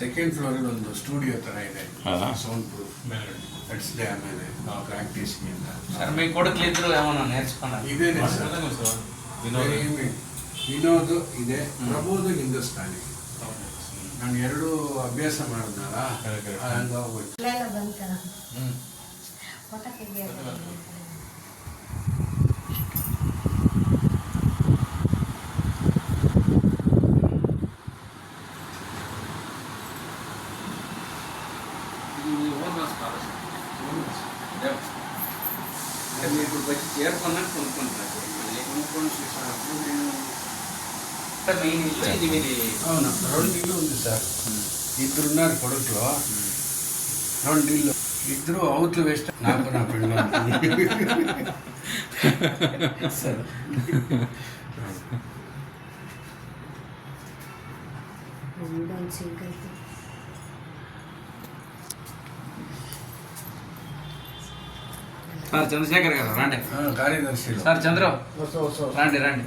Second ಫ್ಲೋರಲ್ಲಿ ಒಂದು studio ಥರ ಇದೆ. ಸೌಂಡ್ ಪ್ರೂಫ್ ಕಟ್ಸ್ ಡೇ ಆಮೇಲೆ ನಾವು ಪ್ರಾಕ್ಟೀಸ್ ಅಂತ. ಸರ್ ಮೀ ಕೊಡಕ್ಲಿದ್ರು ಅವನು ನೇರ್ಸ್ಕೊಂಡು ಇದೆ ಸರ್ ವಿನೋದ್. ಇದೆ. ಪ್ರಬೋಧ್ ಹಿಂದೂಸ್ತಾನಿ. ನಾನು ಎರಡೂ ಅಭ್ಯಾಸ ಮಾಡಿದ್ನಲ್ಲ ಹಂಗಾಗೋಯ್ತು మీరు ఇప్పుడు వచ్చి చేరుకున్నాను కొనుక్కుంటున్నారు సార్ కొనుక్కొని నేను మెయిన్ ఇల్లు ఇది మీది అవును రెండు ఇల్లు ఉంది సార్ ఇద్దరు ఉన్నారు కొడుకులో రెండు ఇల్లు ఇద్దరు అవుట్లు వేస్ట్ నాకు నా పెళ్ళి సార్ Thank. సార్ చంద్రశేఖర్ గారు రండి. కార్యదర్శి సార్ చంద్ర రండి రండి.